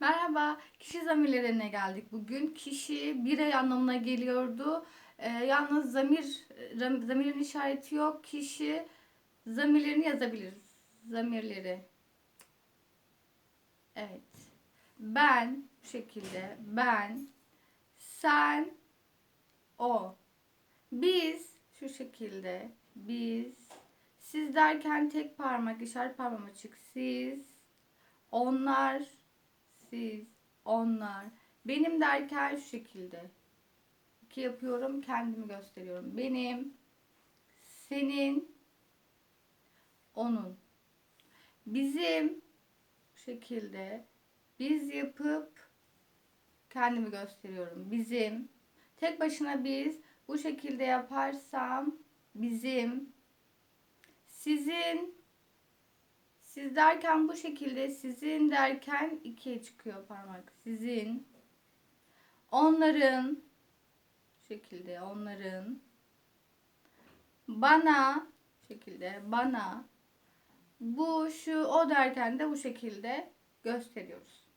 Merhaba, kişi zamirlerine geldik bugün. Kişi birey anlamına geliyordu. Ee, yalnız zamir, zamirin işareti yok. Kişi zamirlerini yazabilir. Zamirleri. Evet. Ben bu şekilde. Ben, sen, o. Biz şu şekilde. Biz. Siz derken tek parmak, işaret parmağım açık. Siz, onlar, siz, onlar. Benim derken şu şekilde. İki yapıyorum, kendimi gösteriyorum. Benim, senin, onun. Bizim şekilde biz yapıp kendimi gösteriyorum. Bizim tek başına biz bu şekilde yaparsam bizim sizin siz derken bu şekilde sizin derken ikiye çıkıyor parmak. Sizin onların şekilde onların bana şekilde bana bu şu o derken de bu şekilde gösteriyoruz.